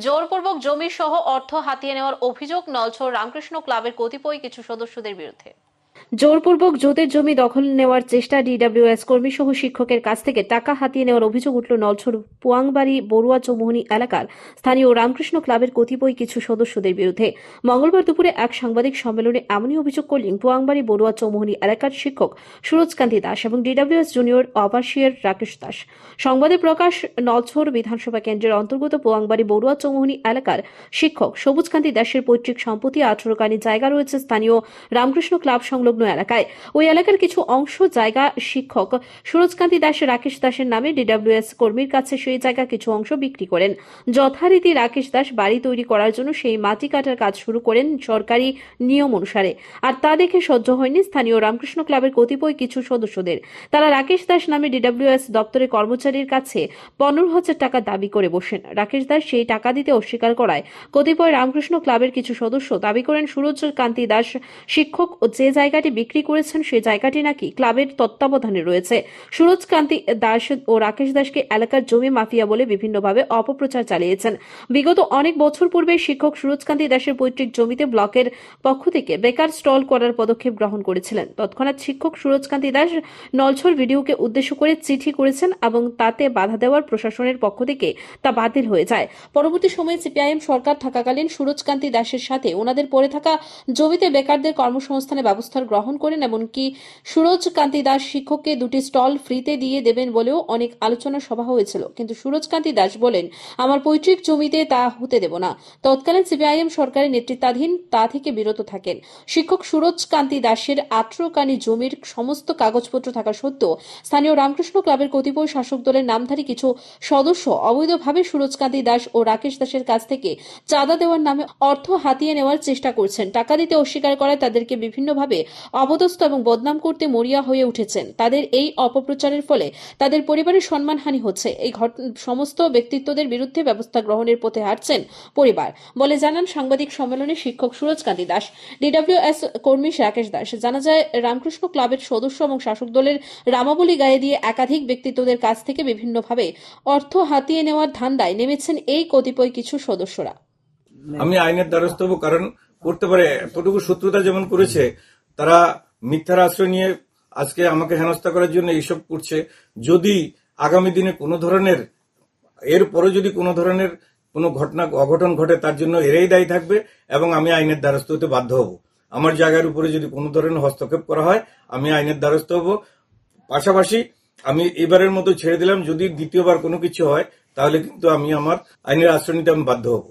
জোরপূর্বক জমি সহ অর্থ হাতিয়ে নেওয়ার অভিযোগ নলছড় রামকৃষ্ণ ক্লাবের কতিপয় কিছু সদস্যদের বিরুদ্ধে। জোরপূর্বক জোতের জমি দখল নেওয়ার চেষ্টা ডিডব্লিউএস কর্মী সহ শিক্ষকের কাছ থেকে টাকা হাতিয়ে নেওয়ার অভিযোগ উঠল নলছর পুয়াংবাড়ি বড়ুয়া চৌমুহনী এলাকার স্থানীয় রামকৃষ্ণ ক্লাবের কতিপয় কিছু সদস্যদের বিরুদ্ধে। মঙ্গলবার দুপুরে এক সাংবাদিক সম্মেলনে এমনই অভিযোগ করলেন পুয়াংবাড়ি বড়ুয়া চৌমুহনী এলাকার শিক্ষক সুরজকান্তি দাস এবং ডিডব্লিউএস জুনিয়র অবাসিয়ার রাকেশ দাস। সংবাদে প্রকাশ নলছর বিধানসভা কেন্দ্রের অন্তর্গত পোয়াংবাড়ি বড়ুয়া চৌমুহনী এলাকার শিক্ষক সবুজকান্তি দাসের পৈতৃক সম্পত্তি আঠারো কানি জায়গা রয়েছে স্থানীয় রামকৃষ্ণ ক্লাব সংলগ্ন এলাকায়। ওই এলাকার কিছু অংশ জায়গা শিক্ষক সুরজকান্তি দাস, রাকেশ দাসের নামে ডিডব্লিউএস কর্মীর কাছে সেই জায়গা কিছু অংশ বিক্রি করেন। যথারীতি রাকেশ দাস বাড়ি তৈরি করার জন্য সেই মাটি কাটার কাজ শুরু করেন সরকারি নিয়ম অনুসারে। আর তা দেখে সহ্য হয়নি স্থানীয় রামকৃষ্ণ ক্লাবের কতিপয় কিছু সদস্যদের। তারা রাকেশ দাস নামে ডিডব্লিউএস দপ্তরের কর্মচারীর কাছে পনেরো হাজার টাকা দাবি করে বসেন। রাকেশ দাস সেই টাকা দিতে অস্বীকার করায় কতিপয় রামকৃষ্ণ ক্লাবের কিছু সদস্য দাবি করেন সুরজ কান্তি দাস শিক্ষক ও যে জায়গাটি বিক্রি করেছেন সেই জায়গাটি নাকি ক্লাবের তত্ত্বাবধানে রয়েছে। সুরজ কান্তি দাস ও রাকেশ দাসকে এলাকার জমি মাফিয়া বলে বিভিন্নভাবে অপপ্রচার চালিয়েছেন। বিগত অনেক বছর পূর্বে শিক্ষক সুরজকান্তি দাসের পৈতৃক জমিতে ব্লকের পক্ষ থেকে বেকার স্টল করার পদক্ষেপ গ্রহণ করেছিলেন। তৎক্ষণাৎ শিক্ষক সুরজকান্তি দাস নলছর ভিডিওকে উদ্দেশ্য করে চিঠি করেছেন এবং তাতে বাধা দেওয়ার প্রশাসনের পক্ষ থেকে তা বাতিল হয়ে যায়। পরবর্তী সময়ে সিপিআইএম সরকার থাকাকালীন সুরজকান্তি দাসের সাথে ওনাদের পড়ে থাকা জমিতে বেকারদের কর্মসংস্থানের ব্যবস্থার গ্রহণ করেন এমনকি সুরজ কান্তি দাস শিক্ষককে দুটি স্টল ফ্রিতে দিয়ে দেবেন বলেও অনেক আলোচনা সভা হয়েছিল। কিন্তু সুরজ কান্তি দাস বলেন, আমার পৈতৃক জমিতে তা হতে দেব না। তৎকালীন সিপিআইএম সরকারের নেতৃত্বাধীন তা থেকে বিরত থাকেন। শিক্ষক সুরজ কান্তি দাসের আঠেরো জমির সমস্ত কাগজপত্র থাকা সত্ত্বেও স্থানীয় রামকৃষ্ণ ক্লাবের কতিপয় শাসক দলের নামধারী কিছু সদস্য অবৈধভাবে সুরজকান্তি দাস ও রাকেশ দাসের কাছ থেকে চাঁদা দেওয়ার নামে অর্থ হাতিয়ে নেওয়ার চেষ্টা করছেন। টাকা দিতে অস্বীকার করায় তাদেরকে বিভিন্নভাবে অপদস্থ এবং বদনাম করতে মরিয়া হয়ে উঠেছেন। তাদের এই অপপ্রচারের ফলে তাদের পরিবারের সম্মানহানি হচ্ছে। এই সমস্ত ব্যক্তিত্বদের বিরুদ্ধে ব্যবস্থা গ্রহণের পথে হাঁটছেন পরিবার। বলে জানান সাংবাদিক সম্মেলনে শিক্ষক সুরজ সুরজকান্তি দাস, ডিডব্লিউএস কর্মী রাকেশ দাস। জানা যায়, রামকৃষ্ণ ক্লাবের সদস্য এবং শাসক দলের রামাবলী গায়ে দিয়ে একাধিক ব্যক্তিত্বদের কাছ থেকে বিভিন্নভাবে অর্থ হাতিয়ে নেওয়ার ধান্দায় নেমেছেন এই কতিপয় কিছু সদস্যরা। আমি আইনের দ্বারস্থ হব কারণ করতে পারে এতটুকু শত্রুতা যেমন করেছে তারা মিথ্যার আশ্রয় নিয়ে আজকে আমাকে হেনস্থা করার জন্য এইসব করছে। যদি আগামী দিনে কোনো ধরনের, এর পরে যদি কোনো ধরনের কোনো ঘটনা, অঘটন ঘটে, তার জন্য এরাই দায়ী থাকবে এবং আমি আইনের দ্বারস্থ হতে বাধ্য হব। আমার জায়গার উপরে যদি কোনো ধরনের হস্তক্ষেপ করা হয়, আমি আইনের দ্বারস্থ হব। পাশাপাশি আমি এবারের মতো ছেড়ে দিলাম, যদি দ্বিতীয়বার কোনো কিছু হয়, তাহলে কিন্তু আমি আমার আইনের আশ্রয় নিতে আমি বাধ্য হব।